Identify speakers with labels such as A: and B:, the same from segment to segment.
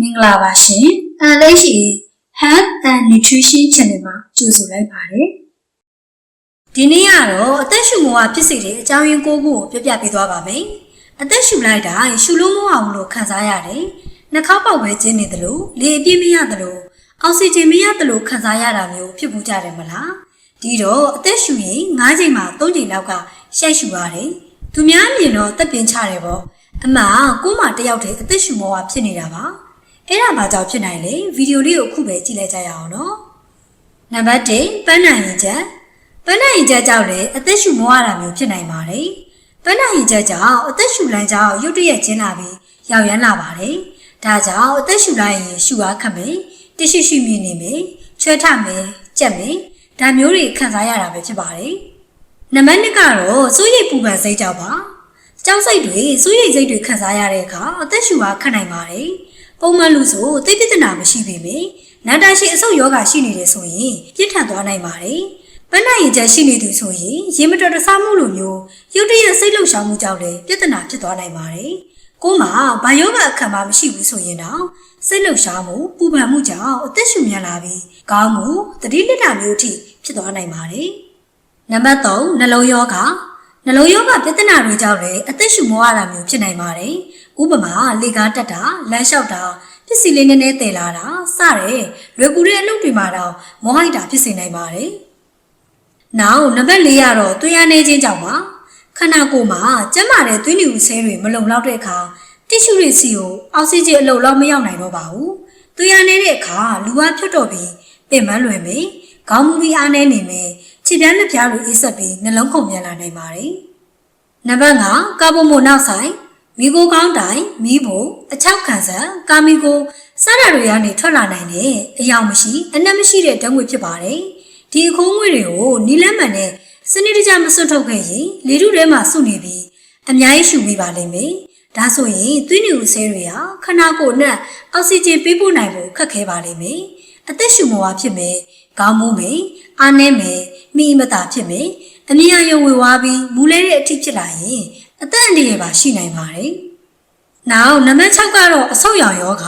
A: မင်္ဂလာပါရှင်။အဲလေးရှိ Health and Nutrition Channel မှာကြိုဆိုလိုက်ပါတယ်။ဒီနေ့ကတော့အသက်ရှူမဝဖြစ်စေတဲ့အကြောင်းရင်းကိုကိုကိုပြောပြပေးသွားပါမယ်။အသက်ရှူလိုက်တိုင်းရှူလို့မဝဘူးလို့ခံစားရတယ်။နှာခေါင်းပေါက်ပဲကျင်းနေတယ်လို့လေအပြည့်မရတယ်လို့အောက်ဆီဂျင်မရတယ်လို့ခံစားရတာမျိုးဖြစ်ပူကြတယ်မလား။ဒီတော့အသက်ရှူရင်9ချိန်မှ3ချိန်လောက်ကရှက်ရှူရတယ်။သူများမြင်တော့တက်ပြင်းချတယ်ပေါ့။အမှကို့မှာတယောက်တည်းအသက်ရှူမဝဖြစ်နေတာပါ။ အဲ့ဒါမှကြောင့်ဖြစ်နိုင်လေဗီဒီယိုလေးကိုအခုပဲကြည့်လိုက်ကြရအောင်နော်နံပါတ်1ပန်းနိုင်ရင်ချက်ပန်းနိုင်ရင်ချက်ကြောင့်လေအသက်ရှူမဝတာမျိုးဖြစ်နိုင်ပါတယ်ပန်းနိုင်ရင်ချက်ကြောင့်အသက်ရှူလမ်းကြောင့်ရုတ်တရက်ကျင်းလာပြီးရောက်ရမ်းလာပါတယ်ဒါကြောင့်အသက်ရှူလိုက်ရင်ရှူအားခတ်မယ်တရှိရှိမြင်နေမယ်ချွဲထမယ်ကြက်မယ်ဒါမျိုးတွေခံစားရတာပဲဖြစ်ပါတယ်နံပါတ်2ကတော့စိုးရိမ်ပူပန်စိတ်ကြောင့်ပါကြောက်စိတ်တွေစိုးရိမ်စိတ်တွေခံစားရတဲ့အခါအသက်ရှူအားခတ်နိုင်ပါတယ် ပုံမှန်လူဆိုသိပြဿနာမရှိပေမယ့်နာတာရှိအဆုတ်ယောဂရှိနေတယ်ဆိုရင်ပြစ်ထန်သွားနိုင်ပါတယ်ပန်းနိုင်ရင်ချက်ရှိနေသူဆိုရင်ရေမတော်တဆမှုလိုမျိုးရုတ်တရက်စိတ်လှုပ်ရှားမှုကြောင့်လည်းပြဿနာဖြစ်သွားနိုင်ပါတယ်ကို့မှာဘာယောဂအခမ်းမှမရှိဘူးဆိုရင်တော့စိတ်လှုပ်ရှားမှုပူပန်မှုကြောင့်အသက်ရှူမြန်လာပြီးကောင်းမှုတတိလစ်တာမျိုးအထိဖြစ်သွားနိုင်ပါတယ်နံပါတ်3နှလုံးယောဂ နှလုံးယောဂပြဿနာတွေကြောင့်လည်းအသက်ရှူမဝတာမျိုးဖြစ်နိုင်ပါတယ်။ဥပမာလေကားတက်တာလမ်းလျှောက်တာပစ္စည်းလေးနည်းနည်းတည်လာတာစတဲ့လွယ်ကူတဲ့အလုပ်တွေမှာတော့မောဟိုက်တာဖြစ်စေနိုင်ပါတယ်။နောက်နံပါတ်၄ကတော့သွေးရနေခြင်းကြောင့်ပါခန္ဓာကိုယ်မှာကျန်းမာတဲ့သွေးမြူဆဲတွေမလုံလောက်တဲ့အခါတစ်ရှူတွေစီကိုအောက်ဆီဂျင်အလုံလောက်မရောက်နိုင်တော့ပါဘူး။သွေးရနေတဲ့အခါလူအားဖြတ်တော့ပြီးပင်မလွယ်မယ်။ခေါင်းမူပြီးအားနေနေမယ်။ ခြေပြားနှစ်ပြားလိုအေးဆက်ပြီးနှလုံးခုန်မြန်လာနိုင်ပါတယ်။နံပါတ်5ကာဗွန်မိုနောက်ဆိုင်မီကိုကောင်းတိုင်မီးဖို့အချောက်ခံစံကာမီကိုစားရတွေကနေထွက်လာနိုင်တဲ့အယောင်မရှိအနက်မရှိတဲ့ဓာတ်ငွေဖြစ်ပါတယ်။ဒီအခိုးငွေတွေကိုနီလန်းမှန်နဲ့စနစ်တကျမစွတ်ထုတ်ခဲ့ရင်လေထုထဲမှာစုနေပြီးအများကြီးရှူမိပါလိမ့်မယ်။ဒါဆိုရင်သွေးနူဆဲတွေဟာခန္ဓာကိုယ်နဲ့အောက်ဆီဂျင်ပေးပို့နိုင်ဖို့ခက်ခဲပါလိမ့်မယ်။ အသက်ရှူမဝဖြစ်မယ်။ခေါင်းမူးမယ်။အားနည်းမယ်။မိမတာဖြစ်မယ်။အမြင်အယုံဝေဝါးပြီးမူလဲတဲ့အထိဖြစ်လာရင်အသက်အန္တရာယ်ပါရှိနိုင်ပါတယ်။နောက်နံပါတ်6ကတော့အဆုတ်ရောင်ယောဂ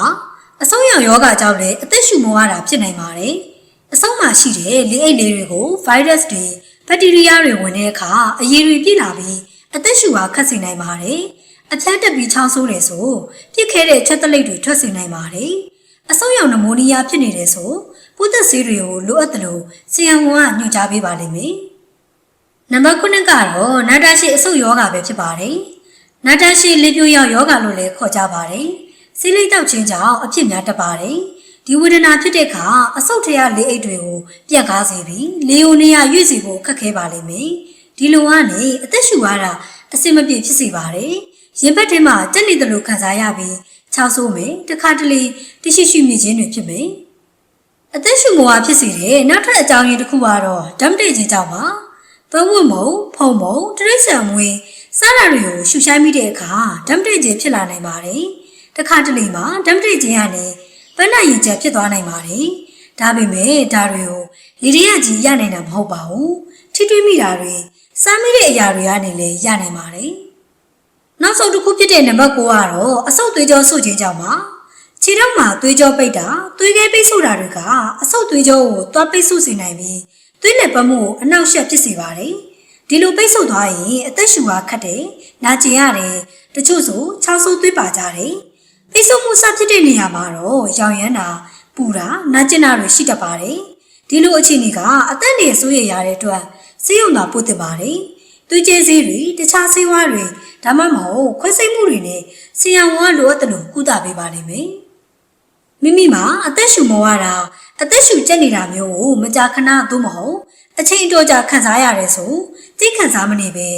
A: အဆုတ်ရောင်ယောဂကြောင့်လည်းအသက်ရှူမဝတာဖြစ်နိုင်ပါတယ်။အဆုတ်မှာရှိတဲ့လေအိတ်လေးတွေကိုဗိုင်းရပ်စ်တွေဘက်တီးရီးယားတွေဝင်တဲ့အခါအရည်တွေပြည့်လာပြီးအသက်ရှူအားခက်စေနိုင်ပါတယ်။အဖျားတက်ပြီးချောင်းဆိုးတယ်ဆိုပြစ်ခဲတဲ့ချက်တလိပ်တွေထွက်စေနိုင်ပါတယ်။ အဆုတ်ရောင်နမိုနီးယားဖြစ်နေတယ်ဆိုပုသက်ဆေးတွေကိုလိုအပ်တယ်လို့ဆီယံဝန်ကညွှန်ကြားပေးပါလိမ့်မယ်။နံပါတ်9ကတော့နာတာရှိအဆုတ်ယောဂပဲဖြစ်ပါတယ်။နာတာရှိလေပြိုရောက်ယောဂလို့လည်းခေါ်ကြပါတယ်။ဆေးလိပ်တောက်ခြင်းကြောင့်အဖြစ်များတတ်ပါတယ်။ဒီဝေဒနာဖြစ်တဲ့အခါအဆုတ်ထရလေအိတ်တွေကိုပြက်ကားစေပြီးလေယိုနေရရွေ့စီဖို့ခက်ခဲပါလိမ့်မယ်။ဒီလိုကနေအသက်ရှူရတာအဆင်မပြေဖြစ်စေပါတယ်။ရင်ဘတ်ထဲမှာတက်နေတယ်လို့ခံစားရပြီး ချောက်ဆိုးမယ်တခါတလေတရှိရှိမြည်ခြင်းတွေဖြစ်မယ်။အသက်ရှူမဝဖြစ်စေတဲ့နောက်ထပ်အကြောင်းရင်းတစ်ခုကတော့ဓာတ်တိတ်ခြင်းကြောင့်ပါ။သုံးဝတ်မုံဖုံမုံတရိတ်ဆန်မွေးစားတာတွေကိုရှူရှိုင်းမိတဲ့အခါဓာတ်တိတ်ခြင်းဖြစ်လာနိုင်ပါတယ်။တခါတလေမှာဓာတ်တိတ်ခြင်းကနေပန်းနိုင်ရင်ချက်ဖြစ်သွားနိုင်ပါတယ်။ဒါပေမဲ့ဒါတွေကိုလေရီယာကြီးရနိုင်တာမဟုတ်ပါဘူး။ထိတွေ့မိတာတွေစားမိတဲ့အရာတွေကနေလည်းရနိုင်ပါတယ်။ နောက်ဆုံးတစ်ခုဖြစ်တဲ့နံပါတ်9ကတော့အဆုတ်သွေးကြောဆုပ်ခြင်းကြောင့်ပါ။ခြေထောက်မှာသွေးကြောပိတ်တာသွေးခဲပိတ်ဆို့တာတွေကအဆုတ်သွေးကြောကိုသွားပိတ်ဆို့စေနိုင်ပြီးသွေးနယ်ပတ်မှုကိုအနှောက်အယှက်ဖြစ်စေပါတယ်။ဒီလိုပိတ်ဆို့သွားရင်အသက်ရှူအားခတ်တယ်၊နာကျင်ရတယ်၊တချို့ဆိုချောင်းဆိုးသွေးပါကြတယ်။ပိတ်ဆို့မှုစဖြစ်တဲ့နေရာမှာတော့ရောင်ရမ်းတာပူတာနာကျင်တာတွေရှိတတ်ပါတယ်။ဒီလိုအခြေအနေကအသက်အန္တရာယ်ဆိုးရရတဲ့အတွက်ဆေးရုံသာပို့တင်ပါတယ်။သွေးကြဲဆေးတွေတခြားဆေးဝါးတွေ ဒါမှမဟုတ်ခွဲစိတ်မှုတွေနဲ့ဆီယံဝါလိုအပ်တယ်လို့ကုသပေးပါလိမ့်မယ်။မိမိမှာအသက်ရှူမောရတာအသက်ရှူကျက်နေတာမျိုးကိုမကြာခဏသို့မဟုတ်အချိန်အတော်ကြာခံစားရတယ်ဆိုသိခံစားမနေပဲ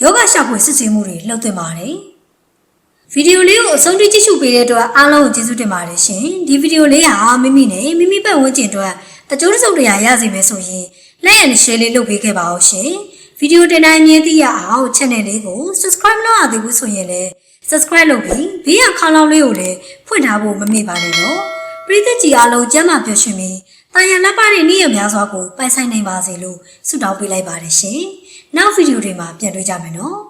A: ယောဂရှာဖွေစစ်ဆေးမှုတွေလုပ်သင့်ပါတယ်။ဗီဒီယိုလေးကိုအဆုံးထိကြည့်ရှုပေးတဲ့အတွက်အားလုံးကိုကျေးဇူးတင်ပါတယ်ရှင်။ဒီဗီဒီယိုလေးဟာမိမိနဲ့မိမိပတ်ဝန်းကျင်အတွက်အကျိုးတစ်စုံတရာရစေမယ်ဆိုရင် like and share လေးလုပ်ပေးခဲ့ပါဦးရှင်။ ဗီဒီယိုတင်တိုင်းမြင်သိရအောင် channel လေးကို subscribe လုပ်ရသေးဘူးဆိုရင်လည်း subscribe လုပ်ပြီးဘေးရခေါင်းလောင်းလေးကိုလည်းဖွင့်ထားဖို့မမေ့ပါနဲ့နော်။ပရိသတ်ကြီးအားလုံးကျမ်းမာပျော်ရွှင်ပြီးတာယာလက်ပါတဲ့နေ့ရက်များစွာကိုပိုင်ဆိုင်နိုင်ပါစေလို့ဆုတောင်းပေးလိုက်ပါတယ်ရှင်။နောက်ဗီဒီယိုတွေမှာပြန်တွေ့ကြမယ်နော်။